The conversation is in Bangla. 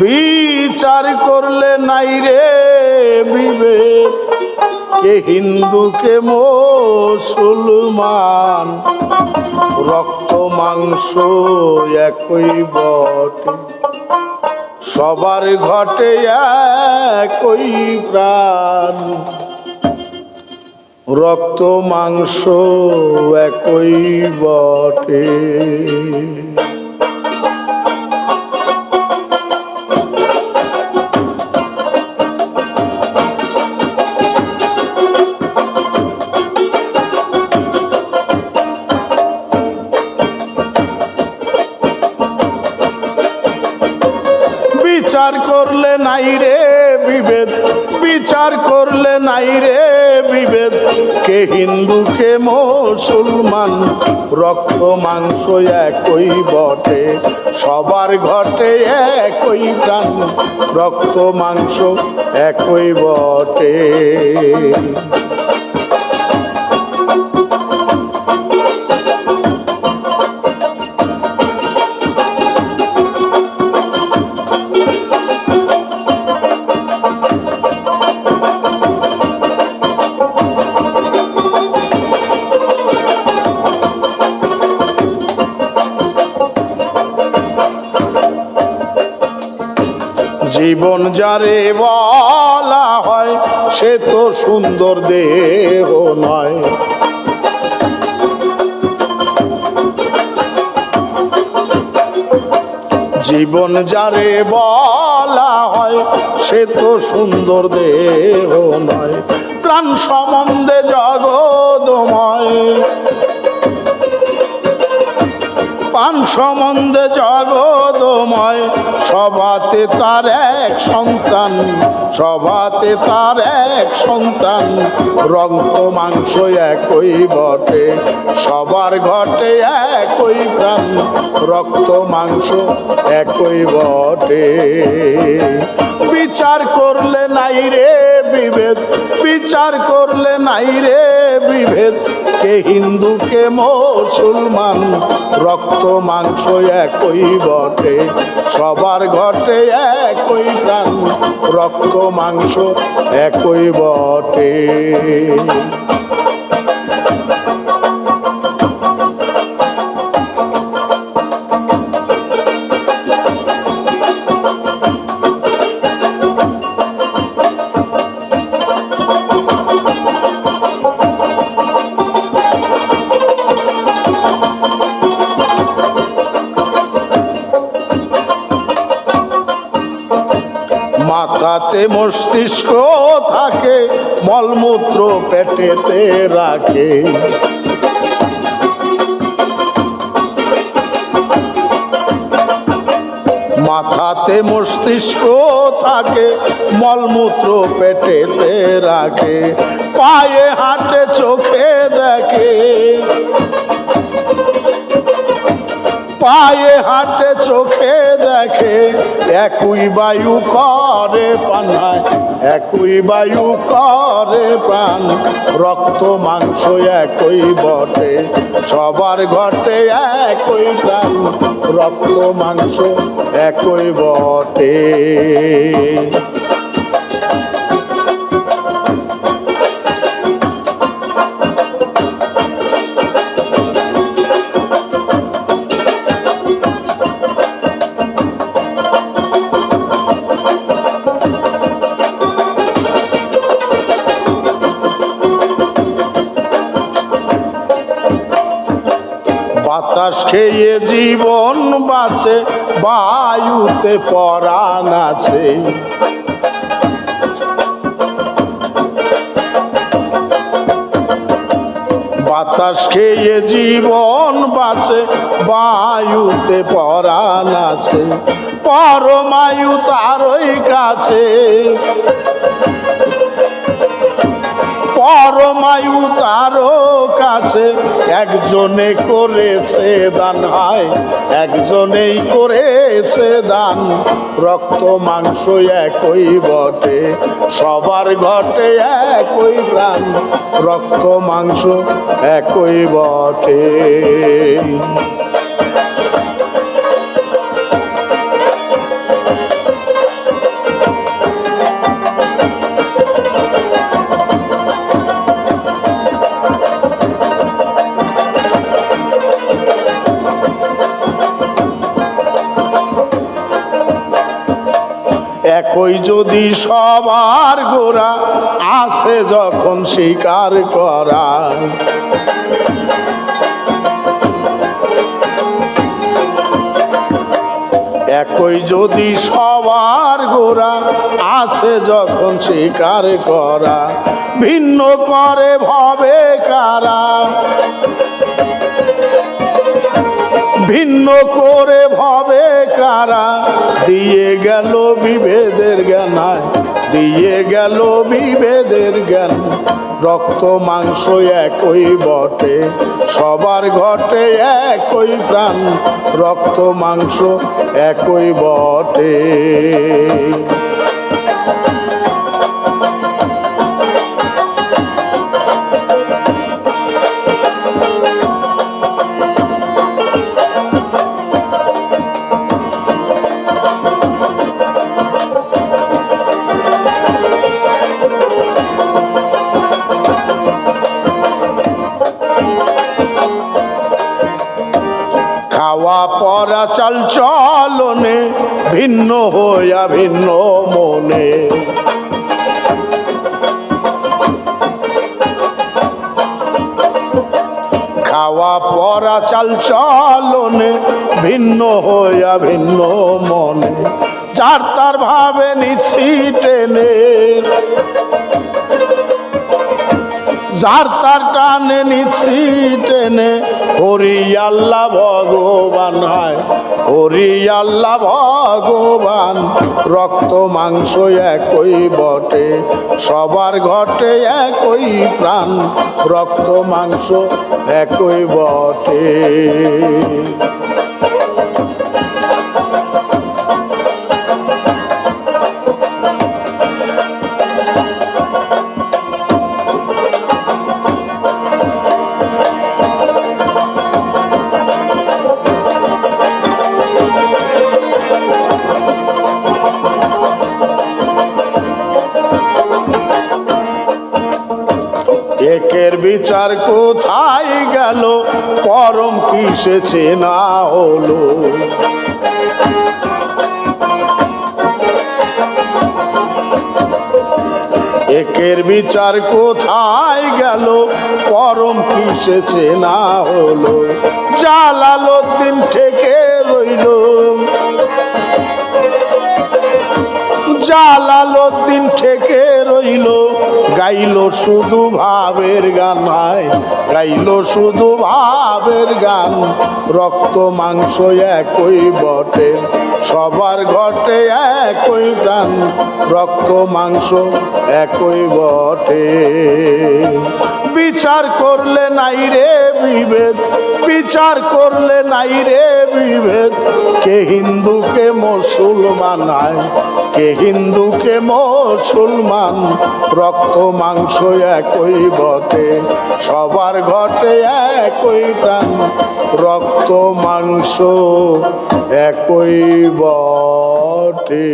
বিচার করলে নাই রে বিবেক। কে হিন্দু, কে মুসলমান, রক্ত, মাংস একই বটে। সবার ঘটে একই প্রাণ। রক্ত, মাংস একই বটে। নাই রে বিভেদ, বিচার করলে নাই রে বিভেদ। কে হিন্দু, কে মুসলমান, রক্ত, মাংস একই বটে, সবার ঘটে একই প্রাণ, রক্ত, মাংস একই বটে। জীবন যারে বলা হয়, সে তো সুন্দর দেহ নয়। জীবন যারে বলা হয়, সে তো সুন্দর দেহ নয়। প্রাণ সম্বন্ধে জগদময় পান সম্বন্ধে জগদময় সবাতে তার এক সন্তান সবাতে তার এক সন্তান, রক্ত মাংস একই বটে, সবার ঘটে একই প্রাণ, রক্ত মাংস একই বটে। বিচার করলে নাই রে বিভেদ, বিচার করলে নাই রে বিভেদ, কে হিন্দু, কে মুসলমান, রক্ত মাংস একই বটে, সবার ঘটে একই রক্ত মাংস একই বটে। মাথাতে মস্তিষ্ক থাকে, মলমূত্র পেটেতে রাখে। মাথাতে মস্তিষ্ক থাকে, মলমূত্র পেটেতে রাখে। পায়ে হাঁটে, চোখে দেখে। পায়ে হাঁটে চোখে দেখে, একই বায়ু করে পানায় একই বায়ু করে প্রাণ। রক্ত, মাংস একই বটে, সবার ঘটে একই প্রাণ। রক্ত, মাংস একই বটে। বাতাস খেয়ে জীবন বাঁচে, বায়ুতে পরাণ আছে। বাতাস খেয়ে জীবন বাঁচে, বায়ুতে পরাণ আছে। পরমায়ু তারই কাছে। পরমায়ু তারও কাছে একজনে করেছে দান, হয়, একজনেই করেছে দান। রক্ত, মাংস একই বটে, সবার ঘটে একই প্রাণ। রক্ত, মাংস একই বটে। একই যদি সবার গোড়া আসে যখন স্বীকার করা। একই যদি সবার গোড়া আছে যখন স্বীকার করা, ভিন্ন করে ভবে কারা? ভিন্ন করে ভাবে কারা? দিয়ে গেল বিভেদের জ্ঞানায়, দিয়ে গেল বিভেদের জ্ঞান। রক্ত, মাংস একই বটে, সবার ঘটে একই প্রাণ। রক্ত, মাংস একই বটে। খাওয়া পরা চাল চলনে, ভিন্ন হইয়া ভিন্ন মনে। খাওয়া পরা চাল চলনে, ভিন্ন হইয়া ভিন্ন মনে। যার তার ভাবে নিচ্ছি টেনে যার তার টানে নিচ্ছি টেনে হরি আল্লাহ ভগবান হয় হরি আল্লাহ ভগবান। রক্ত, মাংস একই বটে, সবার ঘটে একই প্রাণ, রক্ত, মাংস একই বটে। বিচার কোথায় গেল? পরম কিসে চেনা হলো? একের বিচার কোথায় গেল? পরম কিসে চেনা হলো? জালালুদ্দিন থেকে রইল। জালালুদ্দিন থেকে রইল গাইল শুধু ভাবের গান হায় গাইলো শুধু ভাবের গান। রক্ত, মাংস একই বটে, সবার ঘটে একই গান রক্ত, মাংস একই বটে। বিচার করলে নাই রে বিভেদ, বিচার করলে নাই রে বিভেদ। কে হিন্দুকে মুসলমান হয় কে হিন্দুকে মুসলমান, রক্ত মাংস একই বটে, সবার ঘটে একই প্রাণ, রক্ত মাংস একই বটে।